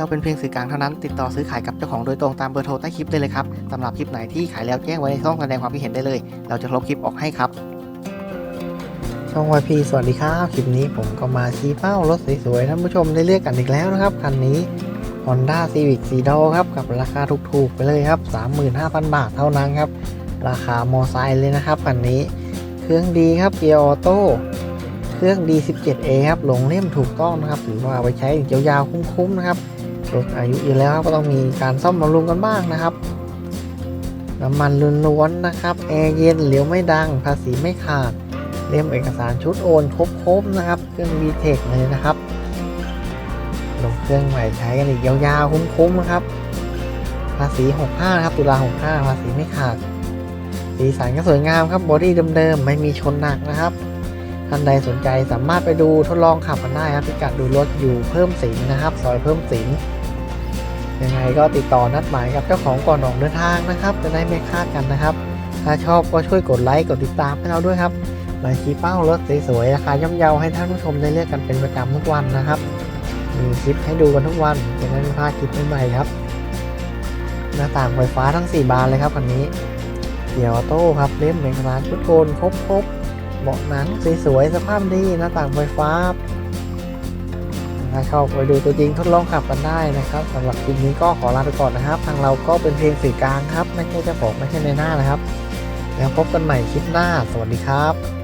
เราเป็นเพียงสื่อกลางเท่านั้น ติดต่อซื้อขายกับเจ้าของโดยตรงตามเบอร์โทรใต้คลิปได้เลยครับสำหรับคลิปไหนที่ขายแล้วแจ้งไว้ในช่องแสดงความคิดเห็นได้เลย เราจะลบคลิปออกให้ครับ ช่องวพีสวัสดีครับคลิปนี้ผมก็มาชี้เป้ารถสวยๆท่านผู้ชมได้เลือกกันอีกแล้วนะครับคันนี้ Honda Civic สีดอครับกับราคาถูกๆไปเลยครับ 35,000 บาทเท่านั้นครับ ราคามอไซค์เลยนะครับคันนี้ เครื่องดีครับเกียร์ออโต้เครื่อง D17A ครับลงเล่มถูกต้องนะครับถือว่าเอาไปใช้ยาวๆคุ้มๆนะครับ รถอายุเยอะแล้วครับก็ต้องมีการซ่อมบำรุงกันบ้างนะครับ น้ำมันล้วนๆนะครับ แอร์เย็นเหลียวไม่ดัง ภาษีไม่ขาด เล่มเอกสารชุดโอนครบๆนะครับ เครื่อง VTEC เลยนะครับลงเครื่องใหม่ใช้กันอีกยาวๆ คุ้มๆนะครับ ภาษี 65 นะครับ ตุลา 65 ภาษีไม่ขาด สีสันก็สวยงามครับ บอดี้เดิมๆ ไม่มีชนหนักนะครับ ท่านใดสนใจสามารถไปดูทดลองขับกันได้ครับพิกัดดูรถอยู่เพิ่มสินนะครับ ซอยเพิ่มสิน ยังไงก็ติดต่อนัดหมายกับเจ้าของก่อนออกเดินทางนะครับ จะได้ไม่คลาดกันนะครับ ถ้าชอบก็ช่วยกดไลค์กดติดตามให้เราด้วยครับมาชี้เป้ารถสวยๆราคาย่อมเยาให้ท่านผู้ชมได้เลือกกันเป็นประจำทุกวันนะครับ มีคลิปให้ดูกันทุกวันจะได้ไม่พลาดคลิปใหม่ๆครับ หน้าต่างไฟฟ้าทั้ง 4 บานเลยครับคันนี้เกียร์ออโต้ครับเล่มเอกสารชุดโกนครบๆเบาะหนังสวยๆสภาพดีหน้าต่างไฟฟ้า ถ้าชอบไปดูตัวจริงทดลองขับกันได้นะครับสำหรับคลิปนี้ก็ขอลาไปก่อนนะครับ ทางเราก็เป็นเพียงสื่อกลางครับ ไม่ใช่เจ้าของไม่ใช่ในหน้านะครับ แล้วพบกันใหม่คลิปหน้า สวัสดีครับ